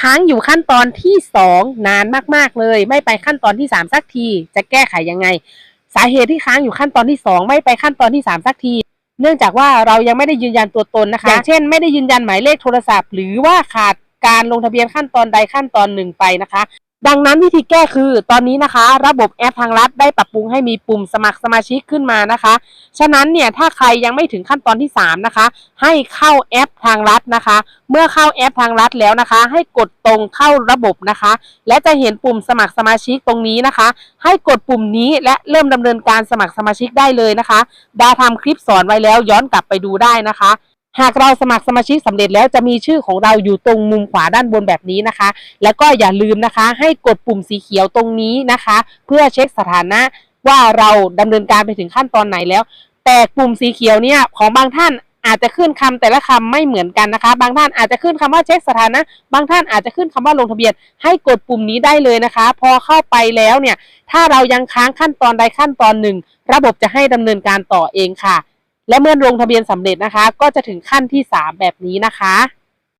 ค้างอยู่ขั้นตอนที่ 2 นานมากๆเลย ไม่ไปขั้นตอนที่ 3 สักที จะแก้ไขยังไง สาเหตุที่ค้างอยู่ขั้นตอนที่ 2 ไม่ไปขั้นตอนที่ 3 สักที เนื่องจากว่าเรายังไม่ได้ยืนยันตัวตนนะคะ อย่างเช่น ไม่ได้ยืนยันหมายเลขโทรศัพท์ หรือว่าขาดการลงทะเบียนขั้นตอนใดขั้นตอนหนึ่งไปนะคะ ดังนั้นวิธีแก้คือตอนนี้นะคะ ระบบแอปทางรัฐได้ปรับปรุงให้มีปุ่มสมัครสมาชิกขึ้นมานะคะ ฉะนั้นเนี่ยถ้าใครยังไม่ถึงขั้นตอนที่ 3 นะคะ ให้เข้าแอปทางรัฐนะคะ เมื่อเข้าแอปทางรัฐแล้วนะคะ ให้กดตรงเข้าระบบนะคะ และจะเห็นปุ่มสมัครสมาชิกตรงนี้นะคะ ให้กดปุ่มนี้และเริ่มดำเนินการสมัครสมาชิกได้เลยนะคะ ดาทำคลิปสอนไว้แล้วย้อนกลับไปดูได้นะคะ หากเราสมัครสมาชิกสำเร็จแล้วจะมีชื่อของเราอยู่ตรงมุมขวาด้านบนแบบนี้นะคะ แล้วก็อย่าลืมนะคะ ให้กดปุ่มสีเขียวตรงนี้นะคะ เพื่อเช็คสถานะว่าเราดำเนินการไปถึงขั้นตอนไหนแล้ว แต่ปุ่มสีเขียวเนี่ยของบางท่านอาจจะขึ้นคำแต่ละคำไม่เหมือนกันนะคะ บางท่านอาจจะขึ้นคำว่าเช็คสถานะ บางท่านอาจจะขึ้นคำว่าลงทะเบียน ให้กดปุ่มนี้ได้เลยนะคะ พอเข้าไปแล้วเนี่ย ถ้าเรายังค้างขั้นตอนใดขั้นตอนหนึ่ง ระบบจะให้ดำเนินการต่อเองค่ะ และเมื่อลงทะเบียนสำเร็จนะคะ ก็จะถึงขั้นที่ 3 แบบนี้นะคะ